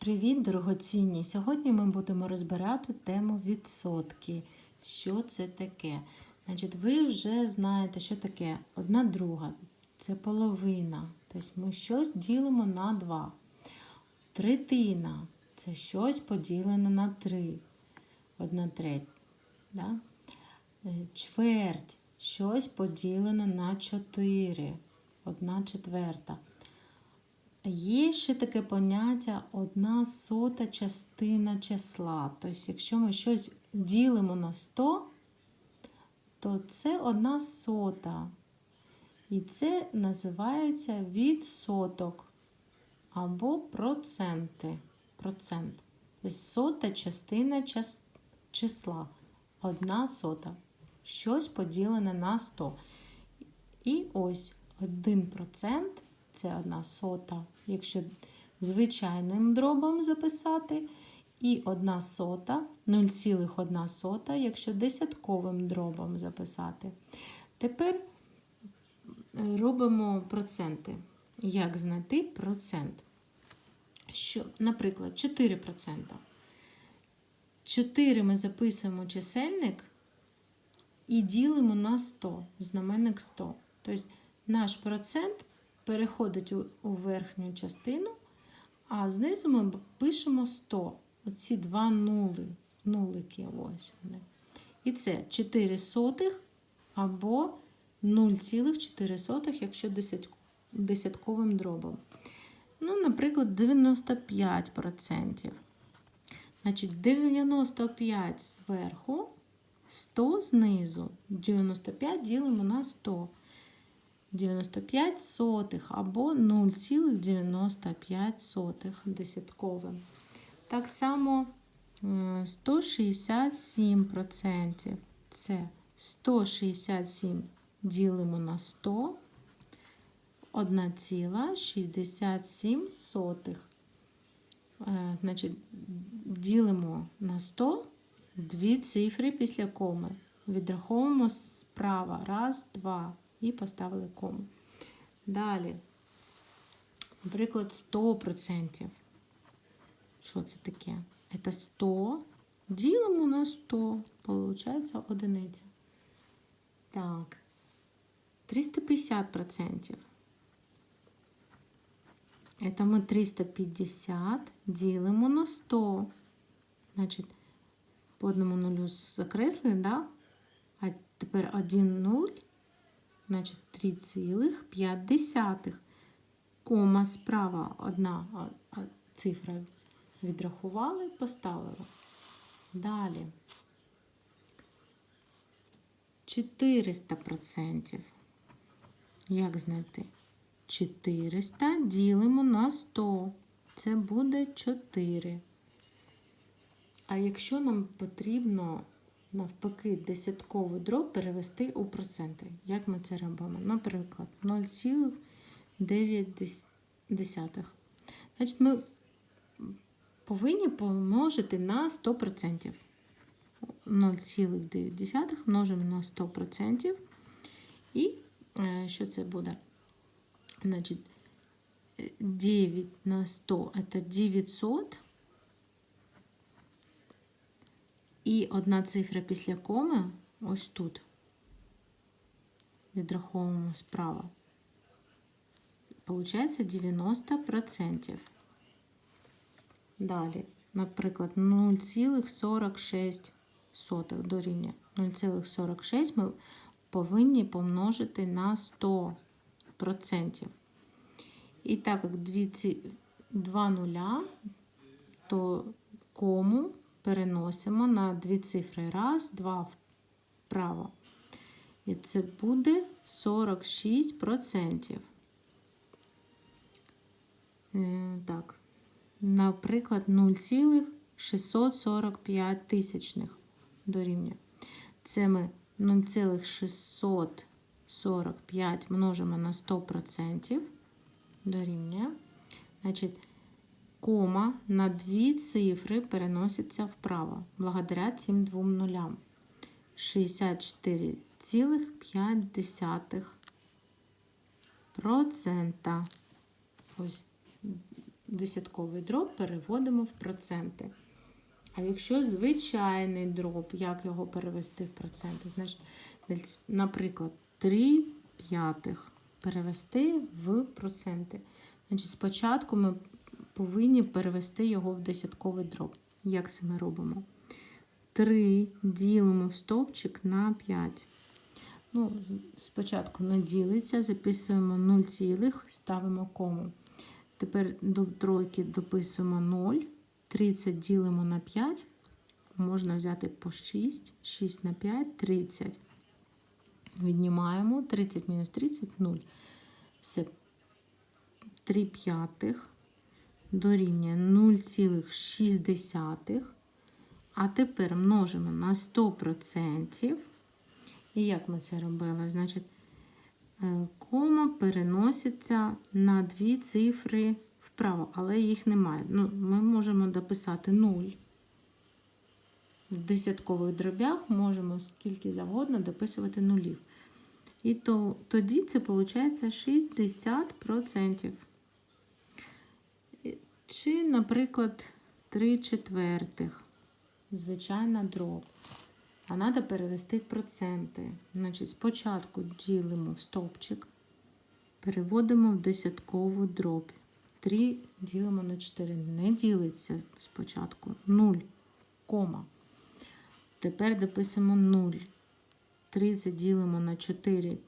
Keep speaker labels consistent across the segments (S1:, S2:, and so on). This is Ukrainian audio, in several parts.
S1: Привіт, дорогоцінні! Сьогодні ми будемо розбирати тему відсотки. Що це таке? Значить, ви вже знаєте, що таке одна друга. Це половина. Тобто ми щось ділимо на два. Третина це щось поділене на три. Одна треть. Да? Е, Чверть щось поділене на чотири. Одна четверта. Є ще таке поняття одна сота частина числа. Тобто, якщо ми щось ділимо на 100, то це одна сота. І це називається відсоток або проценти. Процент. Тобто сота частина час- числа. Одна сота. Щось поділене на 100. І ось 1% це одна сота, якщо звичайним дробом записати. І одна сота, 0,1 сота, якщо десятковим дробом записати. Тепер е, робимо проценти. Як знайти процент? Що, наприклад, 4%. 4 ми записуємо чисельник і ділимо на 100, знаменник 100. Тобто наш процент переходить у, верхню частину, а знизу ми пишемо 100. Оці два нули, нулики. Ось вони. І це 4 сотих або 0,4, якщо десят- десятковим дробом. Ну, наприклад, 95%. Значить, 95 зверху, 100 знизу. 95 ділимо на 100. 95 сотих або 0,95 десятковим. Так само е, 167%. Це 167 ділимо на 100, 1,67. Е, Значить, ділимо на 100 дві цифри після коми. Відраховуємо справа. Раз, два. І поставили кому. Далі, наприклад, 100%. Що це таке? Це 100. Ділимо на 100. Получається одиниця. Так. 350%. Это ми 350 ділимо на 100. Значить, по одному нулю закреслили, да? А тепер 1 нуль. Значить, 3,5. Кома справа одна цифра відрахували, поставили. Далі. 400%. Як знайти? 400 ділимо на 100. Це буде 4. А якщо нам потрібно навпаки десятковий дроб перевести у проценти, як ми це робимо? Наприклад, 0,9. Значить, ми повинні помножити на 100%. 0,9 множимо на 100%. І е, що це буде? Значить, 9 на 100 це 900. І одна цифра після коми ось тут. Відраховуємо справа. Получається 90%. Далі, наприклад, 0,46 дорівнює. 0,46 ми повинні помножити на 100%. І так як два нуля, то кому переносимо на дві цифри. Раз, два вправо. І це буде 46%. Е, Так, наприклад, 0,645 тисячних дорівнює. Це ми 0,645 множимо на 100% дорівнює. Значить, кома на дві цифри переноситься вправо, благодаря цим двом нулям. 64,5%. Ось десятковий дроб переводимо в проценти. А якщо звичайний дроб, як його перевести в проценти? Значить, наприклад, 3 п'ятих перевести в проценти. Значить, спочатку ми повинні перевести його в десятковий дроб. Як це ми робимо? 3 ділимо стовпчик на 5. Ну, спочатку не ділиться, записуємо 0, цілих, ставимо кому. Тепер до тройки дописуємо 0. 30 ділимо на 5. Можна взяти по 6. 6 на 5 30. Віднімаємо 30 мінус 30 0. Все. 3 п'ятих дорівнює 0,6. А тепер множимо на 100%. І як ми це робили? Значить, е, кома переноситься на дві цифри вправо, але їх немає. Ну, ми можемо дописати 0. В десяткових дробях можемо скільки завгодно дописувати нулів. І то, тоді це виходить 60%. Чи, наприклад, 3 четвертих. Звичайна дроб. А треба перевести в проценти. Значить, спочатку ділимо в стовпчик, переводимо в десяткову дроб. 3 ділимо на 4. Не ділиться спочатку. 0, кома. Тепер дописуємо 0. 30 ділимо на 4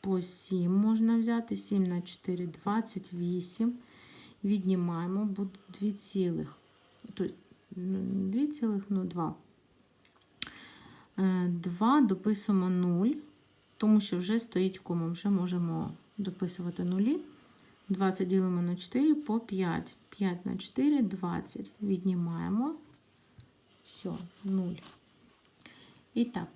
S1: по 7 можна взяти. 7 на 4 28. Віднімаємо, буде 2 цілих. Тут 2 цілих, ну 2. 2 дописуємо 0, тому що вже стоїть кома, вже можемо дописувати нулі. 20 ділимо на 4 по 5. 5 на 4 20. Віднімаємо. Все, 0. І так,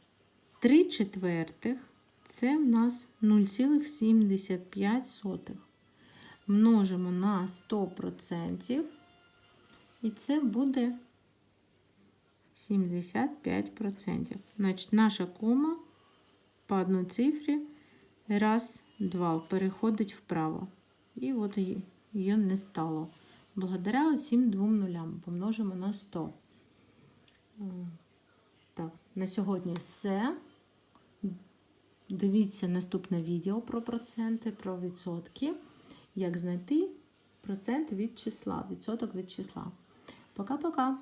S1: 3 четвертих це в нас 0,75. Множимо на 100%. І це буде 75%. Значить, наша кома по одній цифрі раз, два переходить вправо. І от її, не стало. Благодаря цим двом нулям помножимо на 100. Е, Так, на сьогодні все. Дивіться наступне відео про проценти, про відсотки. Як знайти процент від числа, відсоток від числа. Пока-пока!